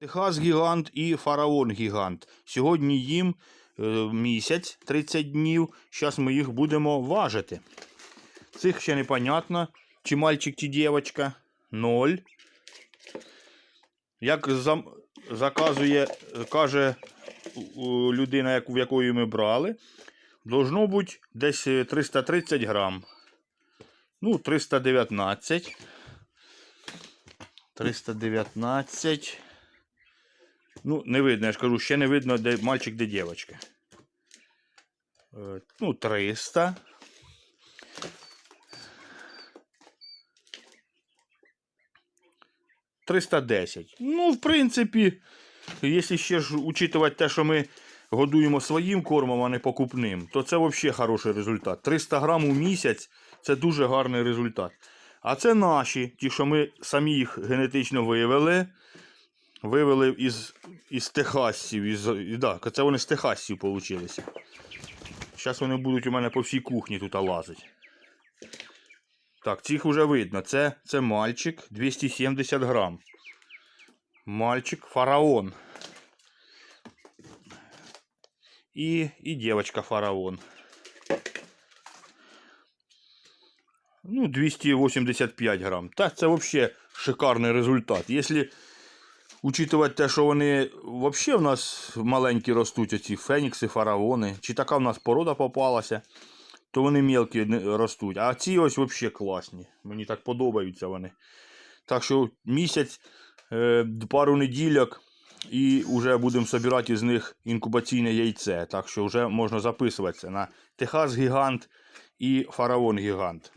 Техас гігант і фараон гігант. Сьогодні їм е, місяць 30 днів. Зараз ми їх будемо важити. Цих ще непонятно, чи мальчик, чи дівчинка. Ноль. Як зам... заказує, е, каже людина, в якої ми брали, должно бути десь е, 330 грам. Ну, 319. 319. Ну, не видно, я ж кажу, ще не видно, де мальчик, де дівчинка. Е, Ну, 300. Триста десять. Ну, в принципі, якщо ще ж учитувати те, що ми годуємо своїм кормом, а не покупним, то це взагалі хороший результат. 300 грам у місяць це дуже гарний результат. А це наші, ті, що ми самі їх генетично вивели. Вивели із, із техасців. Із, да, це вони з техасців получилися. Зараз вони будуть у мене по всій кухні тут лазити. Так, цих вже видно. Це, це мальчик 270 грам. Мальчик фараон. І, і дівчинка фараон. Ну, 285 грам. Та це взагалі шикарний результат. Якщо учитувати те, що вони взагалі в нас маленькі ростуть, оці фенікси, фараони, чи така в нас порода попалася, то вони мелкі ростуть. А ці ось взагалі класні. Мені так подобаються вони. Так що місяць, е, пару неділяк, і вже будемо збирати з них інкубаційне яйце. Так що вже можна записуватися на Техас Гігант і Фараон Гігант.